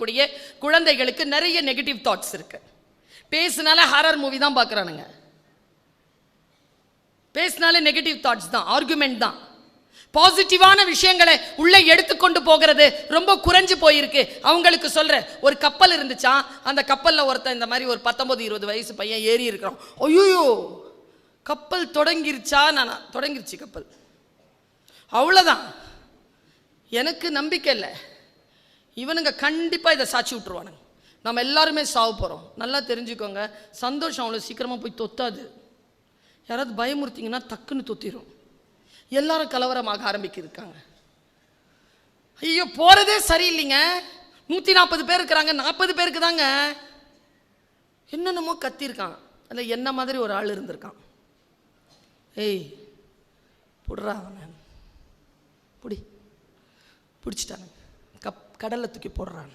கூடிய குழந்தைகளுக்கு நிறைய நெகட்டிவ் தாட்ஸ் இருக்கு. பேசினால ஹாரர் மூவி தான் பார்க்குறானுங்க. பேசினாலே நெகட்டிவ் தாட்ஸ் தான் ஆர்குமெண்ட் தான். பாசிட்டிவான விஷயங்களை உள்ளே எடுத்துக்கொண்டு போகிறது ரொம்ப குறைஞ்சு போயிருக்கு. அவங்களுக்கு சொல்ற ஒரு கப்பல் இருந்துச்சா? அந்த கப்பலில் ஒருத்தன் இந்த மாதிரி ஒரு பத்தொன்பது இருபது வயசு பையன் ஏறி இருக்கிறான். ஐயோ கப்பல் தொடங்கிருச்சா? நான் தொடங்கிருச்சு கப்பல். அவ்வளோதான் எனக்கு நம்பிக்கை இல்லை. இவனுங்க கண்டிப்பாக இதை சாட்சி விட்டுருவானுங்க. நம்ம எல்லாருமே சாவ போகிறோம் நல்லா தெரிஞ்சுக்கோங்க. சந்தோஷம் அவ்வளோ சீக்கிரமாக போய் தொத்தாது. யாராவது பயமுறுத்திங்கன்னா டக்குன்னு தொத்திரும். எல்லாரும் கலவரமாக ஆரம்பிக்கிருக்காங்க. ஐயோ போகிறதே சரியில்லைங்க. நூற்றி நாற்பது பேர் இருக்கிறாங்க. நாற்பது பேருக்கு தாங்க. என்னென்னமோ கத்திருக்கான். அதில் என்ன மாதிரி ஒரு ஆள் இருந்திருக்கான். ஏய் புடுறா அவன். புடி. பிடிச்சிட்டானுங்க. கப் கடலில் தூக்கி போடுறான்